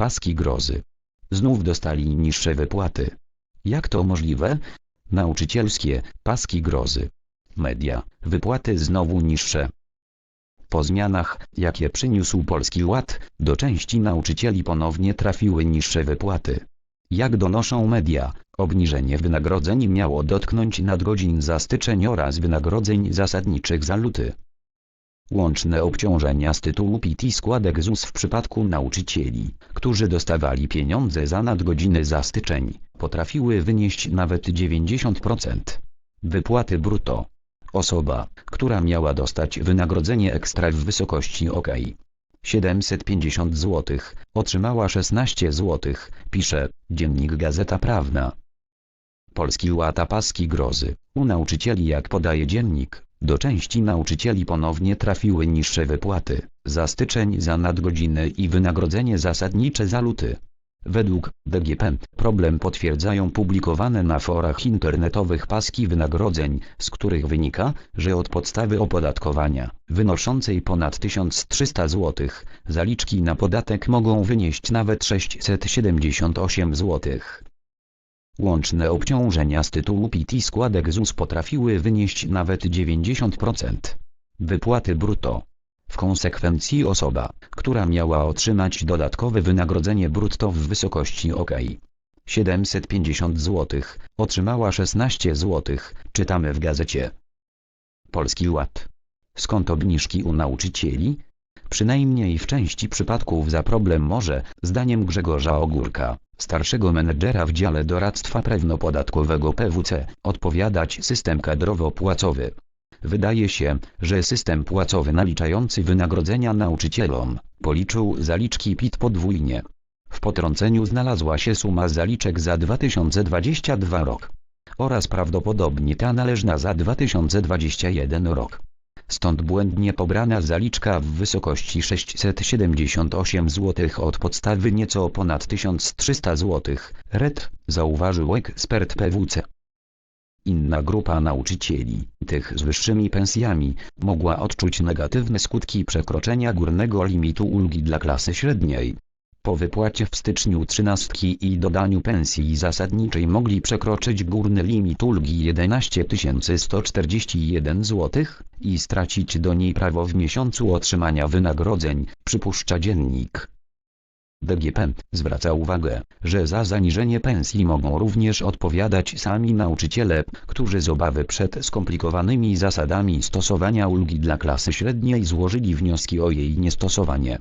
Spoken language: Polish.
paski grozy. Znów dostali niższe wypłaty. Jak to możliwe? Nauczycielskie, paski grozy. Media, wypłaty znowu niższe. Po zmianach, jakie przyniósł Polski Ład, do części nauczycieli ponownie trafiły niższe wypłaty. Jak donoszą media, obniżenie wynagrodzeń miało dotknąć nadgodzin za styczeń oraz wynagrodzeń zasadniczych za luty. Łączne obciążenia z tytułu PIT i składek ZUS w przypadku nauczycieli, którzy dostawali pieniądze za nadgodziny za styczeń, potrafiły wynieść nawet 90%. Wypłaty brutto. Osoba, która miała dostać wynagrodzenie ekstra w wysokości OK. 750 zł, otrzymała 16 zł, pisze Dziennik Gazeta Prawna. Polski łata paski grozy. U nauczycieli jak podaje dziennik, do części nauczycieli ponownie trafiły niższe wypłaty, za styczeń za nadgodziny i wynagrodzenie zasadnicze za luty. Według DGP problem potwierdzają publikowane na forach internetowych paski wynagrodzeń, z których wynika, że od podstawy opodatkowania, wynoszącej ponad 1300 zł, zaliczki na podatek mogą wynieść nawet 678 zł. Łączne obciążenia z tytułu PIT i składek ZUS potrafiły wynieść nawet 90%. Wypłaty brutto. W konsekwencji osoba, która miała otrzymać dodatkowe wynagrodzenie brutto w wysokości OK. 750 zł, otrzymała 16 zł, czytamy w gazecie. Polski Ład. Skąd obniżki u nauczycieli? Przynajmniej w części przypadków za problem może, zdaniem Grzegorza Ogórka, starszego menedżera w dziale doradztwa prawno-podatkowego PWC, odpowiadać system kadrowo-płacowy. Wydaje się, że system płacowy naliczający wynagrodzenia nauczycielom, policzył zaliczki PIT podwójnie. W potrąceniu znalazła się suma zaliczek za 2022 rok. Oraz prawdopodobnie ta należna za 2021 rok. Stąd błędnie pobrana zaliczka w wysokości 678 zł od podstawy nieco ponad 1300 zł, RET, zauważył ekspert PWC. Inna grupa nauczycieli, tych z wyższymi pensjami, mogła odczuć negatywne skutki przekroczenia górnego limitu ulgi dla klasy średniej. Po wypłacie w styczniu trzynastki i dodaniu pensji zasadniczej mogli przekroczyć górny limit ulgi 11 141 zł i stracić do niej prawo w miesiącu otrzymania wynagrodzeń, przypuszcza dziennik. DGP zwraca uwagę, że za zaniżenie pensji mogą również odpowiadać sami nauczyciele, którzy z obawy przed skomplikowanymi zasadami stosowania ulgi dla klasy średniej złożyli wnioski o jej niestosowanie.